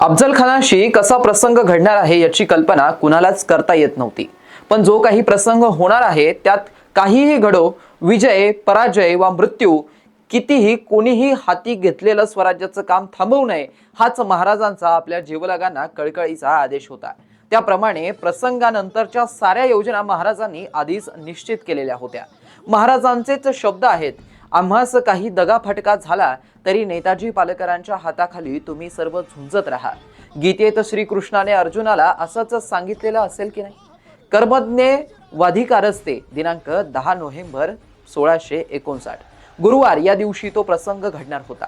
अफजल खानाशी कसा प्रसंग घडणार आहे याची कल्पना कुणालाच करता येत नव्हती. पण जो काही प्रसंग होणार आहे त्यात काहीही घडो विजय पराजय वा मृत्यू कितीही कोणीही हाती घेतलेलं स्वराज्याचं काम थांबवू नये हाच महाराजांचा आपल्या जीवलगांना कळकळीचा आदेश होता. त्याप्रमाणे प्रसंगानंतरच्या साऱ्या योजना महाराजांनी आधीच निश्चित केलेल्या होत्या. महाराजांचेच शब्द आहेत आम्हास काही दगाफटका झाला तरी नेताजी पालकरांच्या हाताखाली तुम्ही सर्व झुंजत राहा. गीतेत श्रीकृष्णाने अर्जुनाला असंच सांगितलेलं असेल की नाही? कर्मज्ञे वाधिकारस्ते दिनांक दहा नोव्हेंबर सोळाशे एकोणसाठ. गुरुवार या दिवशी तो प्रसंग घडणार होता.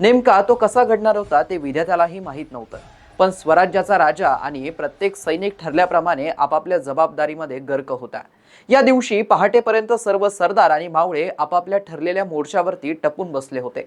नेमका तो कसा घडणार होता ते विधात्यालाही माहीत नव्हतं. पण स्वराज्याचा राजा आणि प्रत्येक सैनिक ठरल्याप्रमाणे आपापल्या जबाबदारीमध्ये गर्क होता. या दिवशी पहाटेपर्यंत सर्व सरदार आणि मावळे आपापल्या ठरलेल्या मोर्चावरती टपून बसले होते.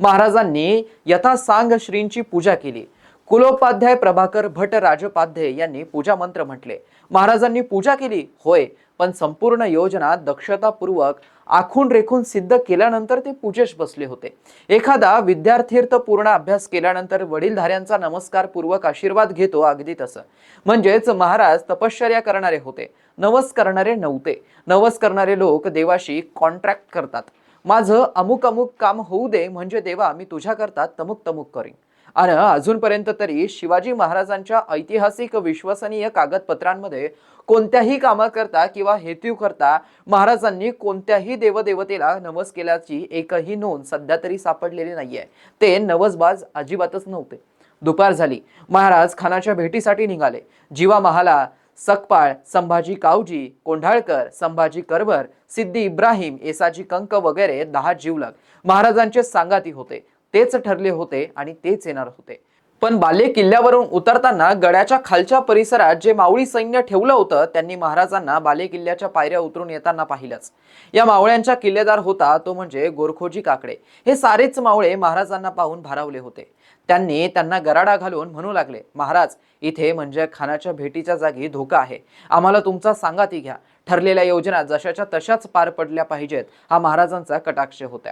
महाराजांनी यथासांग श्रींची पूजा केली. कुलोपाध्याय प्रभाकर भट राजपाध्ये यांनी पूजा मंत्र म्हटले. महाराजांनी पूजा केली होय पण संपूर्ण योजना दक्षतापूर्वक आखून रेखून सिद्ध केल्यानंतर ते पूजेश बसले होते. एखादा विद्यार्थीर्थ पूर्ण अभ्यास केल्यानंतर वडीलधाऱ्यांचा नमस्कारपूर्वक आशीर्वाद घेतो अगदी तसं. म्हणजेच महाराज तपश्चर्या करणारे होते नवस करणारे नव्हते. नवस करणारे लोक देवाशी कॉन्ट्रॅक्ट करतात. माझं अमुक अमुक काम होऊ दे म्हणजे देवा मी तुझ्याकरता तमुक तमुक करीन. आणि अजूनपर्यंत तरी शिवाजी महाराजांच्या ऐतिहासिक विश्वसनीय कागदपत्रांमध्ये कोणत्याही कामाकरता किंवा हेतू करता महाराजांनी कोणत्याही देवदेवतेला नवस केल्याची एकही नोंद सध्या तरी सापडलेली नाहीये. ते नवसबाज अजिबातच नव्हते. दुपार झाली. महाराज खानाच्या भेटीसाठी निघाले. जीवा महाला सकपाळ संभाजी कावजी कोंढाळकर संभाजी करवर सिद्धी इब्राहिम एसाजी कंक वगैरे दहा जीवलग महाराजांचे सांगाती होते. तेच ठरले होते आणि तेच येणार होते. पण बाले किल्ल्यावरून उतरताना गडाच्या खालच्या परिसरात जे मावळी सैन्य ठेवलं होतं त्यांनी महाराजांना बाले किल्ल्याच्या पायऱ्या उतरून येताना पाहिलंच. या मावळ्यांच्या किल्लेदार होता तो म्हणजे गोरखोजी काकडे. हे सारेच मावळे महाराजांना पाहून भारावले होते. त्यांनी त्यांना गराडा घालून म्हणू लागले महाराज इथे म्हणजे खानाच्या भेटीच्या जागी धोका आहे. आम्हाला तुमचा सांगाती घ्या. ठरलेल्या योजना जशाच्या तशाच पार पडल्या पाहिजेत. हा महाराजांचा कटाक्ष होता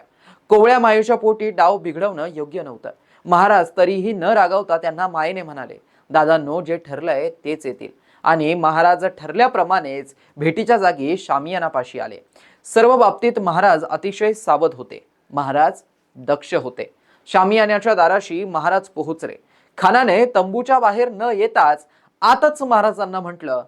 कोवळ्या मायूच्या पोटी डाव बिघडवणं योग्य नव्हतं. महाराज तरीही न रागवता त्यांना मायेने म्हणाले दादांनो जे ठरलंय तेच येतील. आणि महाराज ठरल्याप्रमाणेच भेटीच्या जागी शामियानापाशी आले. सर्व बाबतीत महाराज अतिशय सावध होते. महाराज दक्ष होते. शामियानाच्या दाराशी महाराज पोहोचले. खानाने तंबूच्या बाहेर न येताच आताच महाराजांना म्हटलं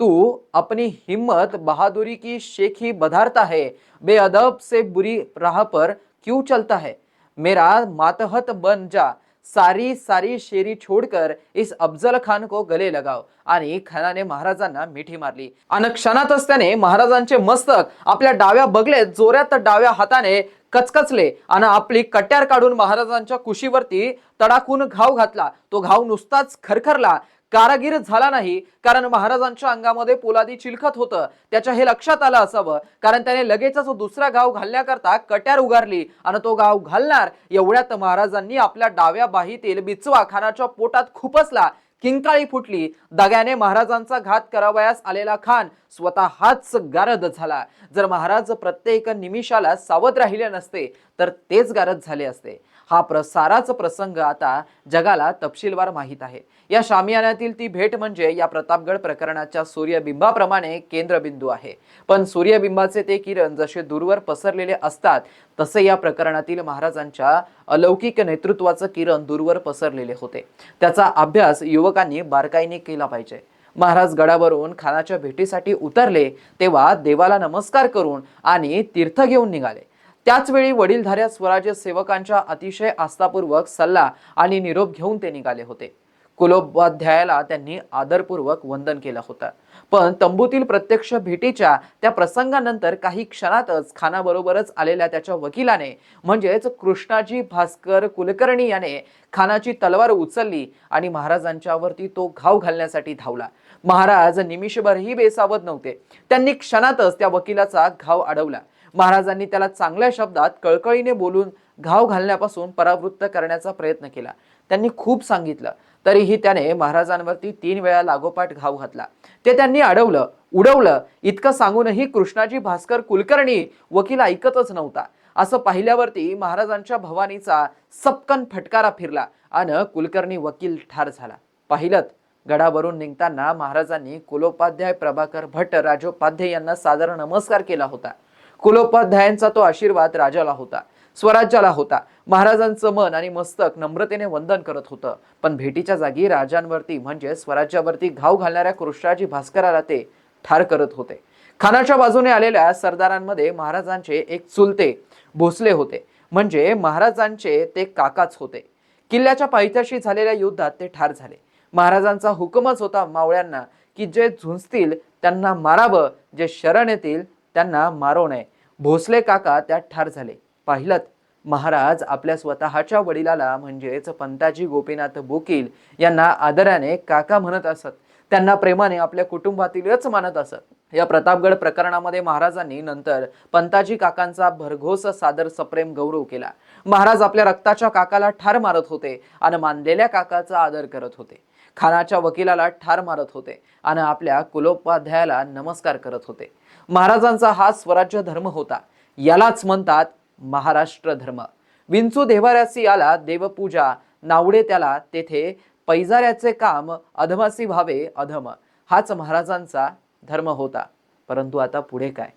तू अपनी हिम्मत बहादुरी की शेखी बधारता है? बेअदब से बुरी राह पर क्यों चलता है? मेरा मातहत बन जा। सारी सारी शेरी छोड़कर इस अफजल खान को गले लगाव. आणि खानाने महाराजांना मिठी मारली. आणि क्षणातच त्याने महाराजांचे मस्तक आपल्या डाव्या बगलेत जोऱ्यात डाव्या हाताने कचकचले. आणि आपली कट्यार काढून महाराजांच्या कुशीवरती तडाखून घाव घातला. तो घाव नुसताच खरखरला. कारागीर झाला नाही कारण महाराजांच्या अंगामध्ये पोलादी चिलखत होतं. त्याच्या हे लक्षात आलं असावं कारण त्याने लगेचच दुसरा गाव घालण्याकरता कट्यार उगारली. आणि तो गाव घालणार एवढ्यात महाराजांनी आपल्या डाव्या बाहीतील बिचवा खानाच्या पोटात खुपसला किंकाळी फुटली. दग्याने महाराजांचा घात करावयास आलेला खान स्वतःच गारद झाला. जर महाराज प्रत्येक निमिषाला सावध राहिले नसते तर तेच गारद झाले असते. हा प्रसाराचा प्रसंग आता जगाला तपशीलवार माहीत आहे. या शामियानातील ती भेट म्हणजे या प्रतापगड प्रकरणाच्या सूर्यबिंबाप्रमाणे केंद्रबिंदू आहे. पण सूर्यबिंबाचे ते किरण जसे दूरवर पसरलेले असतात तसे या प्रकरणातील महाराजांच्या अलौकिक नेतृत्वाचं किरण दूरवर पसरलेले होते. त्याचा अभ्यास युवकांनी बारकाईने केला पाहिजे. महाराज गडावरून खानाच्या भेटीसाठी उतरले तेव्हा देवाला नमस्कार करून आणि तीर्थ घेऊन निघाले. त्याच वेळी वडीलधाऱ्या स्वराज्य सेवकांच्या अतिशय आस्थापूर्वक सल्ला आणि निरोप घेऊन ते निघाले होते. कुलोपाध्यायाला त्यांनी आदरपूर्वक वंदन केलं होतं. पण तंबूतील प्रत्यक्ष भेटीच्या त्या प्रसंगानंतर काही क्षणातच खानाबरोबरच आलेल्या त्याच्या वकिलाने म्हणजेच कृष्णाजी भास्कर कुलकर्णी याने खानाची तलवार उचलली आणि महाराजांच्यावरती तो घाव घालण्यासाठी धावला. महाराज निमिषभरही बेसावत नव्हते. त्यांनी क्षणातच त्या वकिलाचा घाव अडवला. महाराजांनी त्याला चांगल्या शब्दात कळकळीने बोलून घाव घालण्यापासून परावृत्त करण्याचा प्रयत्न केला. त्यांनी खूप सांगितलं. तरीही त्याने महाराजांवरती तीन वेळा लागोपाठ घाव घातला. ते त्यांनी अडवलं उडवलं. इतकं सांगूनही कृष्णाजी भास्कर कुलकर्णी वकील ऐकतच नव्हता. असं पाहिल्यावरती महाराजांच्या भवानीचा सपकन फटकारा फिरला आणि कुलकर्णी वकील ठार झाला. पाहिलं गडावरून निघताना महाराजांनी कुलोपाध्याय प्रभाकर भट्ट राजोपाध्याय यांना सादर नमस्कार केला होता. कुलोपाध्यायांचा तो आशीर्वाद राजाला होता स्वराज्याला होता. महाराजांचं मन आणि मस्तक नम्रतेने वंदन करत होतं. पण भेटीच्या जागी राजांवरती म्हणजे स्वराज्यावरती घाव घालणाऱ्या कृष्णाजी भास्कराला ते ठार करत होते. खानाच्या बाजूने आलेल्या सरदारांमध्ये महाराजांचे एक चुलते भोसले होते. म्हणजे महाराजांचे ते काकाच होते. किल्ल्याच्या पायथ्याशी झालेल्या युद्धात ते ठार झाले. महाराजांचा हुकमच होता मावळ्यांना की जे झुंजतील त्यांना मारावं जे शरण येतील त्यांना मारो नये भोसले काका त्यात ठार झाले. पाहिलं महाराज आपल्या स्वतःच्या वडिलाला म्हणजेच पंताजी गोपीनाथ बोकील यांना आदराने काका म्हणत असत. त्यांना प्रेमाने आपल्या कुटुंबातीलच मानत असत. या प्रतापगड प्रकरणामध्ये महाराजांनी नंतर पंताजी काकांचा भरघोस सादर सप्रेम गौरव केला. महाराज आपल्या रक्ताच्या काकाला ठार मारत होते आणि मानलेल्या काकाचा आदर करत होते. खानाच्या वकिलाला ठार मारत होते आणि आपल्या कुलोपाध्यायाला नमस्कार करत होते. महाराजांचा हा स्वराज्य धर्म होता. यालाच म्हणतात महाराष्ट्र धर्म. विंचू देवाऱ्यासी आला देवपूजा नावडे त्याला तेथे पैजाऱ्याचे काम अधमासी व्हावे अधम. हाच महाराजांचा धर्म होता. परंतु आता पुढे काय?